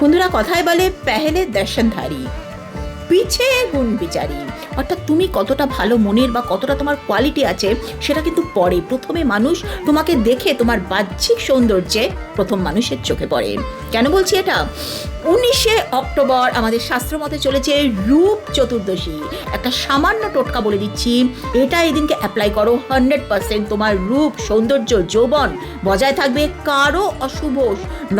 বন্ধুরা কথায় বলে পেহেলে দর্শনধারী। পিছে গুণ বিচারি। অর্থাৎ তুমি কতটা ভালো মনের বা কতটা তোমার কোয়ালিটি আছে, সেটা কিন্তু পরে। প্রথমে মানুষ তোমাকে দেখে তোমার বাহ্যিক সৌন্দর্যে প্রথম মানুষের চোখে পড়ে। কেন বলছি এটা? উনিশে অক্টোবর আমাদের শাস্ত্র মতে চলেছে রূপ চতুর্দশী। একটা সামান্য টোটকা বলে দিচ্ছি, এটা এদিনকে অ্যাপ্লাই করো হান্ড্রেড পার্সেন্ট তোমার রূপ, সৌন্দর্য, যৌবন বজায় থাকবে কারও অশুভ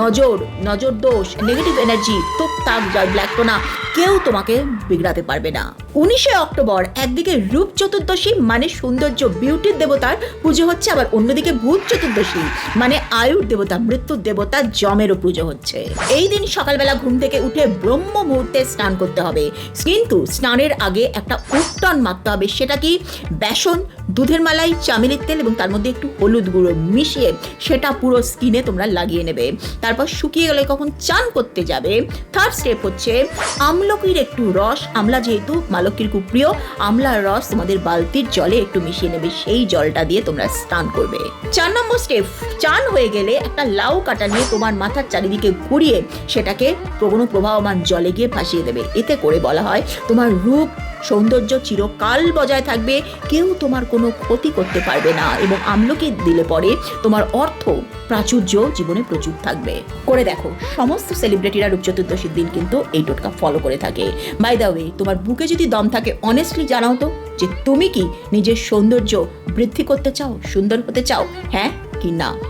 নজর নজর দোষ নেগেটিভ এনার্জি তোপ তাক, জয় ব্ল্যাক টোনা। কেউ তোমাকে বিগড়াতে পারবে না। উনিশে অক্টোবর একদিকে রূপ চতুর্দশী মানে সৌন্দর্য বিউটির দেবতার পুজো হচ্ছে, আবার অন্যদিকে ভূত চতুর্দশী মানে আয়ুর দেবতা, মৃত্যুর দেবতা যমেরও পুজো হচ্ছে। এই দিন সকালবেলা ঘুম থেকে উঠে ব্রহ্ম মুহূর্তে স্নান করতে হবে। কিন্তু স্নানের আগে একটা উত্তন মাখতে হবে, সেটা কি? বেসন দুধের মালাই, চামেলির তেল এবং তার মধ্যে একটু হলুদ গুঁড়ো মিশিয়ে সেটা পুরো স্কিনে তোমরা লাগিয়ে নেবে। তারপর শুকিয়ে গেলে কখন চান করতে যাবে থার্ড স্টেপ হচ্ছে আমলকির একটু রস। আমলা যেহেতু মালকির খুব প্রিয়, আমলার রস তোমাদের বালতির জলে একটু মিশিয়ে নেবে, সেই জলটা দিয়ে তোমরা স্নান করবে। চার নম্বর স্টেপ চান হয়ে গেলে একটা লাউ কাটা নিয়ে তোমার মাথার চারিদিকে ঘুরিয়ে সেটাকে কোনো প্রবাহমান জলে গিয়ে ভাসিয়ে দেবে। এতে করে বলা হয় তোমার রূপ সৌন্দর্য চিরকাল বজায় থাকবে। কেউ তোমার কোনো ক্ষতি করতে পারবে না এবং আমলকি দিলে পরে তোমার অর্থ, প্রাচুর্য জীবনে প্রচুর থাকবে। করে দেখো, সমস্ত সেলিব্রিটিরা রূপ চতুর্দশীর দিন কিন্তু এই টোটকা ফলো করে থাকে। বাই দ্য ওয়ে তোমার বুকে যদি দম থাকে অনেস্টলি জানাও তো যে তুমি কি নিজের সৌন্দর্য বৃদ্ধি করতে চাও, সুন্দর হতে চাও হ্যাঁ কি না?